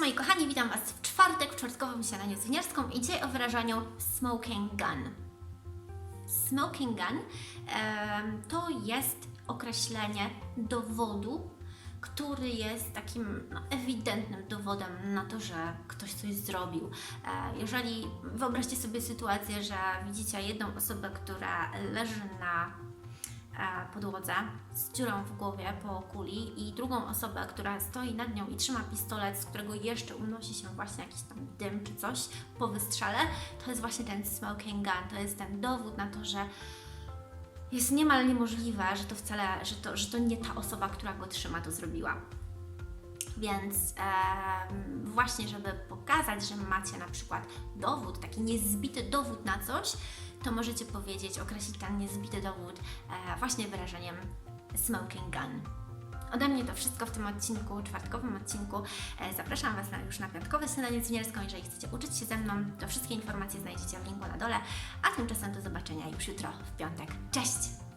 moi kochani, witam Was w czwartek, w czwartkowym śniadaniu z winiarską i dzisiaj o wyrażaniu smoking gun. Smoking gun to jest określenie dowodu, który jest takim no, ewidentnym dowodem na to, że ktoś coś zrobił. E, jeżeli wyobraźcie sobie sytuację, że widzicie jedną osobę, która leży na e, podłodze z dziurą w głowie po kuli i drugą osobę, która stoi nad nią i trzyma pistolet, z którego jeszcze unosi się właśnie jakiś tam dym czy coś po wystrzale, to jest właśnie ten smoking gun, to jest ten dowód na to, że jest niemal niemożliwe, że to wcale, że to, że to nie ta osoba, która go trzyma, to zrobiła. Więc em, właśnie, żeby pokazać, że macie na przykład dowód, taki niezbity dowód na coś, to możecie powiedzieć, określić ten niezbity dowód e, właśnie wyrażeniem smoking gun. Ode mnie to wszystko w tym odcinku, czwartkowym odcinku. E, Zapraszam Was na, już na piątkowe śniadanie z. Jeżeli chcecie uczyć się ze mną, to wszystkie informacje znajdziecie w linku na dole. A tymczasem do zobaczenia już jutro w piątek. Cześć!